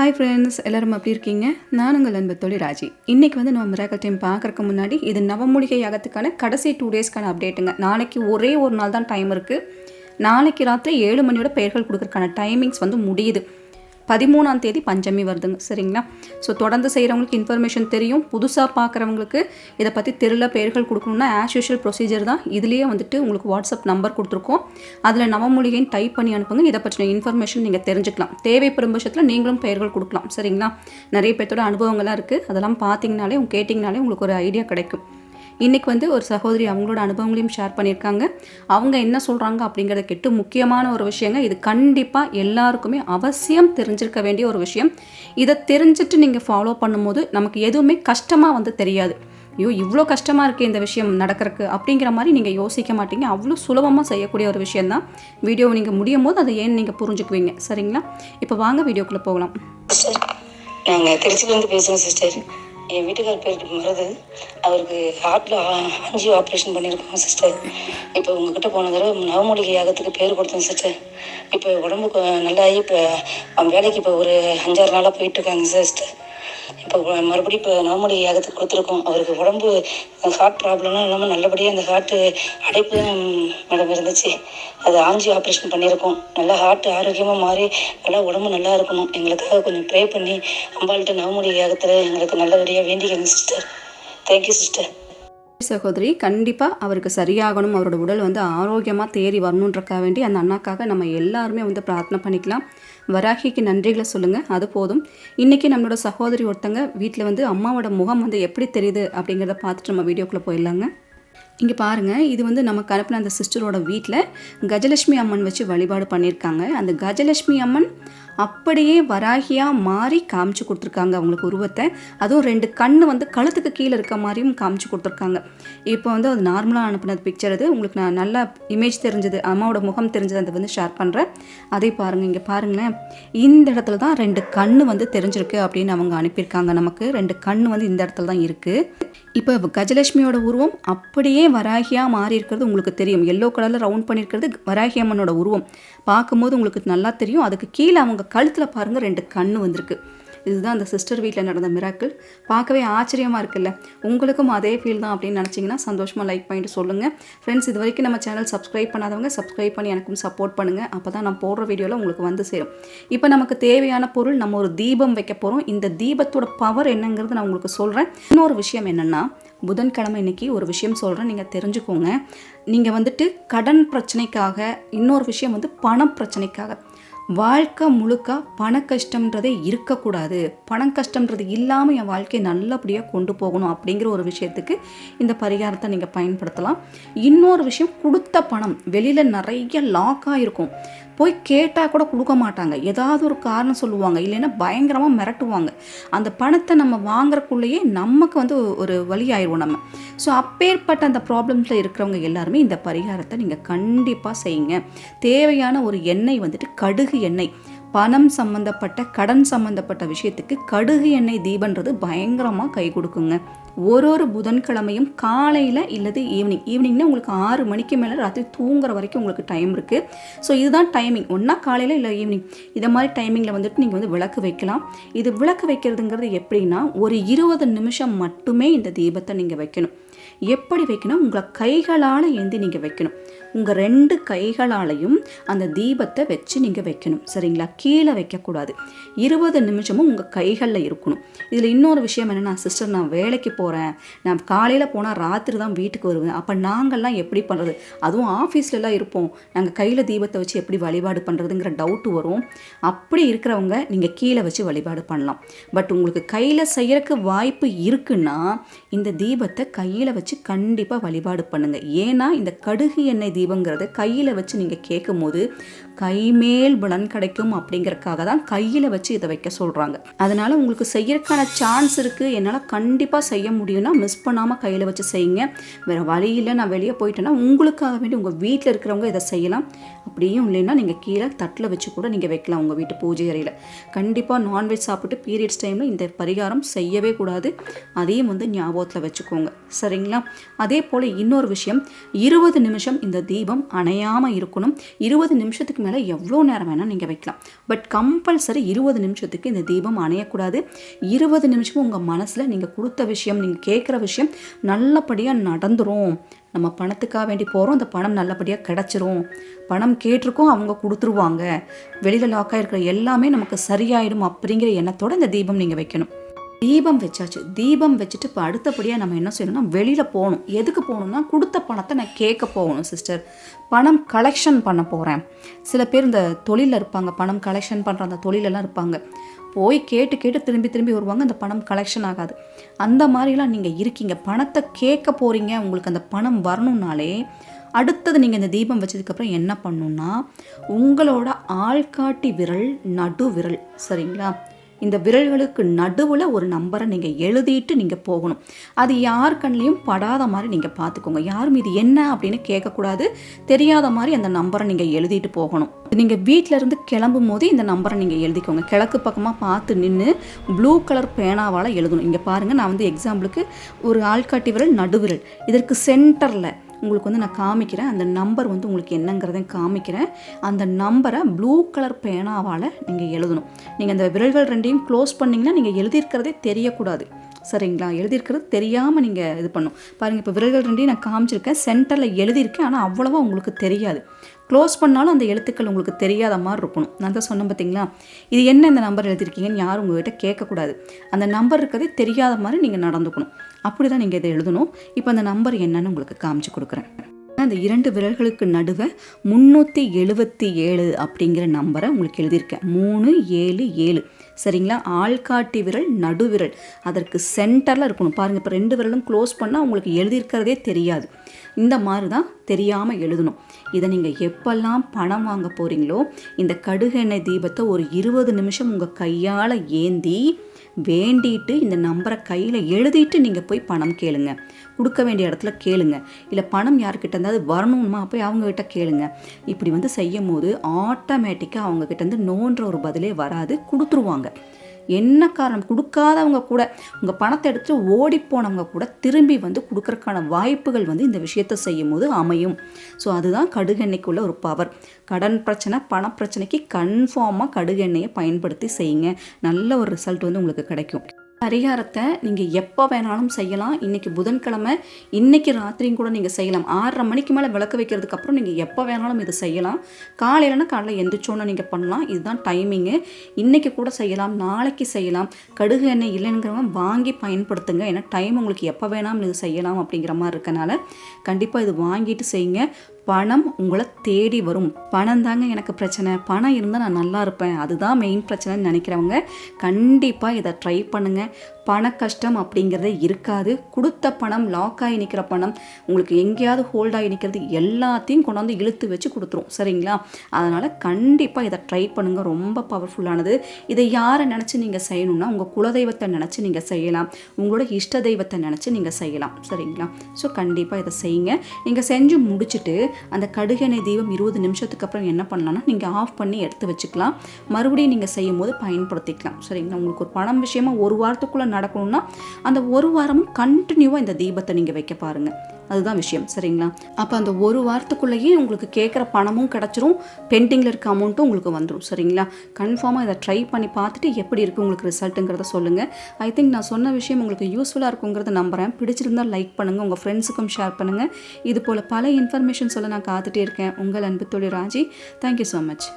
Hi friends எல்லாரும் அப்படி இருக்கீங்க? நான் உங்கள் அன்பு தொழில் ராஜி. இன்றைக்கி வந்து நம்ம மிராக்கல் டைம் பார்க்குறக்கு முன்னாடி இது நவமூலிகை யாகத்துக்கான கடைசி டூ டேஸ்க்கான அப்டேட்டுங்க நாளைக்கு ஒரே ஒரு நாள் தான் டைம் இருக்குது நாளைக்கு ராத்திரி ஏழு மணியோட பெயர்கள் கொடுக்குறக்கான டைமிங்ஸ் வந்து முடியுது. பதிமூணாம் தேதி பஞ்சமி வருதுங்க சரிங்களா? ஸோ தொடர்ந்து செய்கிறவங்களுக்கு இன்ஃபர்மேஷன் தெரியும். புதுசாக பார்க்குறவங்களுக்கு இதை பற்றி தெரியல பெயர்கள் கொடுக்கணும்னா ஆஸ் யூஷுவல் ப்ரொசீஜர் தான். இதுலேயே வந்துட்டு உங்களுக்கு வாட்ஸ்அப் நம்பர் கொடுத்துருக்கோம். அதில் நவமூலிகைன்னு டைப் பண்ணி அனுப்புங்க. இதை பற்றின இன்ஃபர்மேஷன் நீங்கள் தெரிஞ்சுக்கலாம். தேவைப்படும் பட்சத்தில் நீங்களும் பெயர்கள் கொடுக்கலாம் சரிங்களா? நிறைய பேர்த்தோட அனுபவங்கள்லாம் இருக்குது அதெல்லாம் பார்த்தீங்கனாலே கேட்டிங்கனாலே உங்களுக்கு ஒரு ஐடியா கிடைக்கும். இன்றைக்கி வந்து ஒரு சகோதரி அவங்களோட அனுபவங்களையும் ஷேர் பண்ணியிருக்காங்க. அவங்க என்ன சொல்கிறாங்க அப்படிங்கிறத கெட்டு முக்கியமான ஒரு விஷயங்க. இது கண்டிப்பாக எல்லாருக்குமே அவசியம் தெரிஞ்சிருக்க வேண்டிய ஒரு விஷயம். இதை தெரிஞ்சுட்டு நீங்கள் ஃபாலோ பண்ணும்போது நமக்கு எதுவுமே கஷ்டமாக வந்து தெரியாது. ஐயோ இவ்வளோ கஷ்டமாக இருக்குது இந்த விஷயம் நடக்கிறதுக்கு அப்படிங்கிற மாதிரி நீங்கள் யோசிக்க மாட்டீங்க. அவ்வளோ சுலபமாக செய்யக்கூடிய ஒரு விஷயந்தான் வீடியோ நீங்கள் முடியும் போது அதை ஏன் நீங்கள் புரிஞ்சுக்குவீங்க? சரிங்களா? இப்போ வாங்க வீடியோக்குள்ளே போகலாம். நாங்கள் திருச்சியிலேருந்து பேசுகிறோம் சிஸ்டர் என் வீட்டுக்கார் பேருக்கு மருது. அவருக்கு ஹார்ட்டில் அஞ்சு ஆப்ரேஷன் பண்ணியிருக்கோம் சிஸ்டர் இப்போ உங்ககிட்ட போன தடவை நவமூலிகை யாகத்துக்கு பேர் கொடுத்தோம் சிஸ்டர் இப்போ உடம்புக்கு நல்லாகி இப்போ அவன் வேலைக்கு இப்போ ஒரு அஞ்சாறு நாளாக போயிட்டுருக்காங்க சிஸ்டர் இப்போ மறுபடியும் இப்போ நாமடி யாகத்துக்கு கொடுத்துருக்கோம். அவருக்கு உடம்பு ஹார்ட் ப்ராப்ளம்லாம் இல்லாமல் நல்லபடியாக அந்த ஹார்ட்டு அடைப்பு தான் மேடம் இருந்துச்சு. அது ஆஞ்சி ஆப்ரேஷன் பண்ணியிருக்கோம். நல்லா ஹார்ட் ஆரோக்கியமாக மாறி நல்லா உடம்பு நல்லா இருக்கணும். எங்களுக்காக கொஞ்சம் ப்ரே பண்ணி அம்பாள்கிட்ட நாமடி யாகத்தில் எங்களுக்கு நல்லபடியாக வேண்டிக்கணும் சிஸ்டர் தேங்க்யூ சிஸ்டர் சகோதரி கண்டிப்பாக அவருக்கு சரியாகணும். அவரோட உடல் வந்து ஆரோக்கியமாக தேறி வரணுன்றக்காக வேண்டி அந்த அண்ணாக்காக நம்ம எல்லாருமே வந்து பிரார்த்தனை பண்ணிக்கலாம். வராகிக்கு நன்றிகளை சொல்லுங்கள் அது போதும். இன்றைக்கி நம்மளோட சகோதரி ஒருத்தங்க வீட்டில் வந்து அம்மாவோட முகம் வந்து எப்படி தெரியுது அப்படிங்கிறத பார்த்துட்டு நம்ம வீடியோக்குள்ளே போயிடலாங்க. இங்கே பாருங்கள் இது வந்து நமக்கு அனுப்பின அந்த சிஸ்டரோட வீட்டில் கஜலட்சுமி அம்மன் வச்சு வழிபாடு பண்ணியிருக்காங்க. அந்த கஜலட்சுமி அம்மன் அப்படியே வராகியாக மாறி காமிச்சு கொடுத்துருக்காங்க அவங்களுக்கு உருவத்தை. அதுவும் ரெண்டு கண் வந்து கழுத்துக்கு கீழே இருக்க மாதிரியும் காமிச்சு கொடுத்துருக்காங்க. இப்போ வந்து அது நார்மலாக அனுப்பினது பிக்சர் அது. உங்களுக்கு நான் நல்லா இமேஜ் தெரிஞ்சது அம்மாவோட முகம் தெரிஞ்சது அதை வந்து ஷேர் பண்ணுறேன் அதை பாருங்கள் இங்கே பாருங்களேன். இந்த இடத்துல தான் ரெண்டு கண் வந்து தெரிஞ்சிருக்கு அப்படின்னு அவங்க அனுப்பியிருக்காங்க நமக்கு. ரெண்டு கண் வந்து இந்த இடத்துல தான் இருக்குது இப்போ கஜலட்சுமியோட உருவம் அப்படியே வராகியாக மாறி இருக்கிறது உங்களுக்கு தெரியும். எல்லோ கலரில் ரவுண்ட் பண்ணியிருக்கிறது வராகி அம்மனோட உருவம். பார்க்கும்போது உங்களுக்கு நல்லா தெரியும். அதுக்கு கீழே அவங்க கழுத்தில் பாருங்கள் ரெண்டு கண்ணு வந்திருக்கு. இதுதான் அந்த சிஸ்டர் வீட்டில் நடந்த மிராக்கிள் பார்க்கவே ஆச்சரியமாக இருக்குல்ல? உங்களுக்கும் அதே ஃபீல் தான் அப்படின்னு நினச்சிங்கன்னா சந்தோஷமாக லைக் பண்ணிட்டு சொல்லுங்கள் ஃப்ரெண்ட்ஸ் இது வரைக்கும் நம்ம சேனல் சப்ஸ்கிரைப் பண்ணாதவங்க சப்ஸ்கிரைப் பண்ணி எனக்கும் சப்போர்ட் பண்ணுங்கள் அப்போ தான் நான் போடுற வீடியோவில் உங்களுக்கு வந்து சேரும். இப்போ நமக்கு தேவையான பொருள் நம்ம ஒரு தீபம் வைக்க போகிறோம் இந்த தீபத்தோட பவர் என்னங்கிறது நான் உங்களுக்கு சொல்கிறேன் இன்னொரு விஷயம் என்னென்னா புதன்கிழமை இன்னைக்கு ஒரு விஷயம் சொல்கிறேன் நீங்கள் தெரிஞ்சுக்கோங்க. நீங்கள் வந்துட்டு கடன் பிரச்சனைக்காக இன்னொரு விஷயம் வந்து பணம் பிரச்சனைக்காக. வாழ்க்கை முழுக்க பண கஷ்டம்ன்றதே இருக்கக்கூடாது. பணம் கஷ்டம்ன்றது இல்லாமல் என் வாழ்க்கையை நல்லபடியாக கொண்டு போகணும் அப்படிங்கிற ஒரு விஷயத்துக்கு இந்த பரிகாரத்தை நீங்கள் பயன்படுத்தலாம். இன்னொரு விஷயம் கொடுத்த பணம். வெளியில் நிறைய லாக்காக இருக்கும் போய் கேட்டால் கூட கொடுக்க மாட்டாங்க. ஏதாவது ஒரு காரணம் சொல்லுவாங்க. இல்லைன்னா பயங்கரமாக மிரட்டுவாங்க. அந்த பணத்தை நம்ம வாங்குறக்குள்ளேயே நமக்கு வந்து ஒரு வழி ஆயிடுவோம் நம்ம. ஸோ அப்பேற்பட்ட அந்த ப்ராப்ளம்ஸில் இருக்கிறவங்க எல்லாருமே இந்த பரிகாரத்தை நீங்கள் கண்டிப்பாக செய்யுங்க. தேவையான ஒரு எண்ணெய் வந்துட்டு கடுகு எண்ணெய். பணம் சம்மந்தப்பட்ட கடன் சம்மந்தப்பட்ட விஷயத்துக்கு கடுகு எண்ணெய் தீபன்றது பயங்கரமாக கை கொடுக்குங்க. ஒரு ஒரு புதன்கிழமையும் காலையில் இல்லது ஈவினிங் ஈவினிங்னா உங்களுக்கு ஆறு மணிக்கு மேலே ராத்திரி தூங்குற வரைக்கும் உங்களுக்கு டைம் இருக்குது ஸோ இதுதான் டைமிங் ஒன்றா காலையில் இல்லை ஈவினிங் இதை மாதிரி டைமிங்கில் வந்துட்டு நீங்கள் வந்து விளக்கு வைக்கலாம். இது விளக்கு வைக்கிறதுங்கிறது எப்படின்னா ஒரு இருபது நிமிஷம் மட்டுமே இந்த தீபத்தை நீங்கள் வைக்கணும். எப்படி வைக்கணும்? உங்களை கைகளால் ஏந்தி நீங்கள் வைக்கணும். உங்கள் ரெண்டு கைகளாலையும் அந்த தீபத்தை வச்சு நீங்கள் வைக்கணும். சரிங்களா? கீழே வைக்கக்கூடாது. இருபது நிமிஷமும் உங்கள் கைகளில் இருக்கணும். இதில் இன்னொரு விஷயம் என்னென்னா சிஸ்டர் நான் வேலைக்கு போகிறேன் நான் காலையில் போனால் ராத்திரி தான் வீட்டுக்கு வருவேன். அப்போ நாங்கள்லாம் எப்படி பண்ணுறது அதுவும் ஆஃபீஸ்லலாம் இருப்போம். நாங்கள் கையில் தீபத்தை வச்சு எப்படி வழிபாடு பண்ணுறதுங்கிற டவுட்டு வரும். அப்படி இருக்கிறவங்க நீங்கள் கீழே வச்சு வழிபாடு பண்ணலாம். பட் உங்களுக்கு கையில் செய்யறதுக்கு வாய்ப்பு இருக்குன்னா இந்த தீபத்தை கையில் வச்சு கண்டிப்பாக வழிபாடு பண்ணுங்கள் ஏன்னா இந்த கடுகு எண்ணெய் தீபங்கிறத கையில் வச்சு நீங்கள் கேட்கும் போது கைமேல் பலன் கிடைக்கும் அப்படிங்கறக்காக தான் கையில் வச்சு இதை வைக்க சொல்கிறாங்க அதனால் உங்களுக்கு செய்யறதுக்கான சான்ஸ் இருக்குது என்னால் கண்டிப்பாக செய்ய முடியும்னா மிஸ் பண்ணாமல் கையில் வச்சு செய்யுங்க. வேறு வழியில் நான் வெளியே போயிட்டேன்னா உங்களுக்காக வேண்டி உங்கள் வீட்டில் இருக்கிறவங்க இதை செய்யலாம். அப்படியும் இல்லைன்னா நீங்கள் கீழே தட்டில் வச்சு கூட நீங்கள் வைக்கலாம் உங்கள் வீட்டு பூஜை அறையில். கண்டிப்பாக நான்வெஜ் சாப்பிட்டு பீரியட்ஸ் டைமில் இந்த பரிகாரம் செய்யவே கூடாது. அதையும் வந்து ஞாபகத்தில் வச்சுக்கோங்க. சரிங்களா? அதே போல் இன்னொரு விஷயம் இருபது நிமிஷம் இந்த தீபம் அணையாமல் இருக்கணும். இருபது நிமிஷத்துக்கு மேலே எவ்வளோ நேரம் வேணால் நீங்கள் வைக்கலாம். பட் கம்பல்சரி இருபது நிமிஷத்துக்கு இந்த தீபம் அணையக்கூடாது. இருபது நிமிஷமும் உங்கள் மனசில் நீங்கள் கொடுத்த விஷயம் நீங்கள் கேட்குற விஷயம் நல்லபடியாக நடந்துரும். நம்ம பணத்துக்காக வேண்டி போகிறோம் அந்த பணம் நல்லபடியாக கிடச்சிரும். பணம் கேட்டிருக்கோம். அவங்க கொடுத்துருவாங்க. வெளியில் லாக்காக இருக்கிற எல்லாமே நமக்கு சரியாயிடும் அப்படிங்கிற எண்ணத்தோடு இந்த தீபம் நீங்கள் வைக்கணும். தீபம் வச்சாச்சு. தீபம் வச்சுட்டு இப்போ அடுத்தபடியாக நம்ம என்ன செய்யணும்னா வெளியில் போகணும். எதுக்கு போகணும்னா கொடுத்த பணத்தை நான் கேட்க போகணும் சிஸ்டர் பணம் கலெக்ஷன் பண்ண போகிறேன் சில பேர் இந்த தொழிலில் இருப்பாங்க. பணம் கலெக்ஷன் பண்ணுற அந்த தொழிலெல்லாம் இருப்பாங்க. போய் கேட்டு கேட்டு திரும்பி திரும்பி வருவாங்க. அந்த பணம் கலெக்ஷன் ஆகாது. அந்த மாதிரிலாம் நீங்கள் இருக்கீங்க. பணத்தை கேட்க போகிறீங்க உங்களுக்கு அந்த பணம் வரணும்னாலே அடுத்தது நீங்கள் இந்த தீபம் வச்சதுக்கப்புறம் என்ன பண்ணுன்னா உங்களோட ஆள்காட்டி விரல் நடு விரல் சரிங்களா? இந்த விரல்களுக்கு நடுவில் ஒரு நம்பரை நீங்கள் எழுதிட்டு நீங்கள் போகணும். அது யார் கண்ணிலையும் படாத மாதிரி நீங்கள் பார்த்துக்கோங்க. யாரும் இது என்ன அப்படின்னு கேட்கக்கூடாது. தெரியாத மாதிரி அந்த நம்பரை நீங்கள் எழுதிட்டு போகணும். நீங்கள் வீட்டில் இருந்து கிளம்பும் போது இந்த நம்பரை நீங்கள் எழுதிக்கோங்க. கிழக்கு பக்கமாக பார்த்து நின்று ப்ளூ கலர் பேனாவால் எழுதணும். இங்கே பாருங்கள் நான் வந்து எக்ஸாம்பிளுக்கு ஒரு ஆள்காட்டி விரல் நடுவிரல். இதற்கு சென்டரில் உங்களுக்கு வந்து நான் காமிக்கிறேன். அந்த நம்பர் வந்து உங்களுக்கு என்னங்கிறதையும் காமிக்கிறேன். அந்த நம்பரை ப்ளூ கலர் பேனாவால் நீங்கள் எழுதணும். நீங்கள் அந்த விரல்கள் ரெண்டையும் க்ளோஸ் பண்ணிங்கன்னா நீங்கள் எழுதியிருக்கிறதே தெரியக்கூடாது. சரிங்களா? எழுதியிருக்கிறது தெரியாமல் நீங்கள் இது பண்ணும் பாருங்கள் இப்போ விரல்கள் ரெண்டையும் நான் காமிச்சிருக்கேன். சென்டரில் எழுதியிருக்கேன். ஆனால் அவ்வளோவா உங்களுக்கு தெரியாது. க்ளோஸ் பண்ணாலும் அந்த எழுத்துக்கள் உங்களுக்கு தெரியாத மாதிரி இருக்கணும். நான் தான் சொன்னேன் பார்த்தீங்களா இது என்ன இந்த நம்பர் எழுதியிருக்கீங்கன்னு யாரும் உங்கள்கிட்ட கேட்கக்கூடாது. அந்த நம்பர் இருக்கிறதே தெரியாத மாதிரி நீங்கள் நடந்துக்கணும். அப்படி தான் நீங்கள் இதை எழுதணும். இப்போ அந்த நம்பர் என்னன்னு உங்களுக்கு காமிச்சு கொடுக்குறேன். அந்த இரண்டு விரல்களுக்கு நடுவே முந்நூற்றி எழுபத்தி ஏழு அப்படிங்கிற நம்பரை உங்களுக்கு எழுதியிருக்கேன். மூணு ஏழு ஏழு. சரிங்களா? ஆள்காட்டி விரல் நடுவிரல் அதற்கு சென்டரில் இருக்கணும். பாருங்கள் இப்போ ரெண்டு விரலும் க்ளோஸ் பண்ணால் உங்களுக்கு எழுதியிருக்கிறதே தெரியாது. இந்த மாதிரி தான் தெரியாமல் எழுதணும். இதை நீங்கள் எப்பெல்லாம் பணம் வாங்க போகிறீங்களோ இந்த கடுகெண்ணெய் தீபத்தை ஒரு இருபது நிமிஷம் உங்கள் கையால் ஏந்தி வேண்டிட்டு இந்த நம்பரை கையில் எழுதிட்டு நீங்கள் போய் பணம் கேளுங்க. கொடுக்க வேண்டிய இடத்துல கேளுங்க. இல்லை பணம் யார்கிட்ட இருந்தாவது வரணுமா போய் அவங்கக்கிட்ட கேளுங்க. இப்படி வந்து செய்யும் போது ஆட்டோமேட்டிக்காக அவங்கக்கிட்ட இருந்து நோன்ற ஒரு பதிலே வராது கொடுத்துருவாங்க. என்ன காரணம்? கொடுக்காதவங்க கூட உங்கள் பணத்தை எடுத்து ஓடி போனவங்க கூட திரும்பி வந்து கொடுக்கறக்கான வாய்ப்புகள் வந்து இந்த விஷயத்தை செய்யும் போது அமையும். ஸோ அதுதான் கடுகெண்ணெய்க்குள்ள ஒரு பவர் கடன் பிரச்சனை பண பிரச்சனைக்கு கன்ஃபார்மாக கடுகெண்ணெயை பயன்படுத்தி செய்யுங்க. நல்ல ஒரு ரிசல்ட் வந்து உங்களுக்கு கிடைக்கும். பரிகாரத்தை நீங்கள் எப்போ வேணாலும் செய்யலாம். இன்றைக்கி புதன்கிழமை இன்றைக்கி ராத்திரியும் கூட நீங்கள் செய்யலாம். ஆறரை மணிக்கு மேலே விளக்கு வைக்கிறதுக்கு அப்புறம் நீங்கள் எப்போ வேணாலும் இது செய்யலாம். காலையிலனா காலையில் எந்திரிச்சோன்னு நீங்கள் பண்ணலாம். இதுதான் டைமிங்கு இன்றைக்கி கூட செய்யலாம். நாளைக்கு செய்யலாம். கடுகு எண்ணெய் இல்லைங்கிறவங்க வாங்கி பயன்படுத்துங்க. ஏன்னா டைம் உங்களுக்கு எப்போ வேணாலும் இது செய்யலாம் அப்படிங்கிற மாதிரி இருக்கனால கண்டிப்பாக இது வாங்கிட்டு செய்யுங்க. பணம் உங்களை தேடி வரும். பணம் தாங்க எனக்கு பிரச்சனை. பணம் இருந்தால் நான் நல்லா இருப்பேன். அதுதான் மெயின் பிரச்சனைன்னு நினைக்கிறவங்க கண்டிப்பாக இதை ட்ரை பண்ணுங்கள் பண கஷ்டம் அப்படிங்கிறது இருக்காது. கொடுத்த பணம் லாக் ஆகி நிற்கிற பணம் உங்களுக்கு எங்கேயாவது ஹோல்ட் ஆகி நிற்கிறது எல்லாத்தையும் கொண்டு வந்து இழுத்து வச்சு கொடுத்துரும். சரிங்களா? அதனால் கண்டிப்பாக இதை ட்ரை பண்ணுங்கள் ரொம்ப பவர்ஃபுல்லானது இதை யாரை நினச்சி நீங்கள் செய்யணும்னா உங்கள் குலதெய்வத்தை நினச்சி நீங்கள் செய்யலாம். உங்களோட இஷ்ட தெய்வத்தை நினச்சி நீங்கள் செய்யலாம். சரிங்களா? ஸோ கண்டிப்பாக இதை செய்யுங்க. நீங்கள் செஞ்சு முடிச்சுட்டு அந்த கடுகெண்ணெய் தீபம் இருபது நிமிஷத்துக்கு அப்புறம் என்ன பண்ணலாம்னா நீங்கள் ஆஃப் பண்ணி எடுத்து வச்சுக்கலாம். மறுபடியும் நீங்கள் செய்யும் போது பயன்படுத்திக்கலாம். சரிங்களா? உங்களுக்கு ஒரு பணம் விஷயமா ஒரு வாரத்துக்குள்ளே நடக்கணும்னா அந்த ஒரு வாரமும் கண்டினியூவாக இந்த தீபத்தை நீங்கள் வைக்க பாருங்கள் அதுதான் விஷயம். சரிங்களா? அப்போ அந்த ஒரு வாரத்துக்குள்ளேயே உங்களுக்கு கேட்குற பணமும் கிடச்சிரும் பெண்டிங்கில் இருக்க அமௌண்ட்டும் உங்களுக்கு வந்துடும் சரிங்களா? கன்ஃபார்மாக இதை ட்ரை பண்ணி பார்த்துட்டு எப்படி இருக்குது உங்களுக்கு ரிசல்ட்டுங்கிறத சொல்லுங்கள் ஐ திங்க் நான் சொன்ன விஷயம் உங்களுக்கு யூஸ்ஃபுல்லாக இருக்குங்கிறத நம்புகிறேன் பிடிச்சிருந்தால் லைக் பண்ணுங்கள் உங்கள் ஃப்ரெண்ட்ஸுக்கும் ஷேர் பண்ணுங்கள் இது போல் பல இன்ஃபர்மேஷன் சொல்ல நான் காத்துட்டே இருக்கேன். உங்கள் அன்பு தொழில் ராஜி. Thank you so much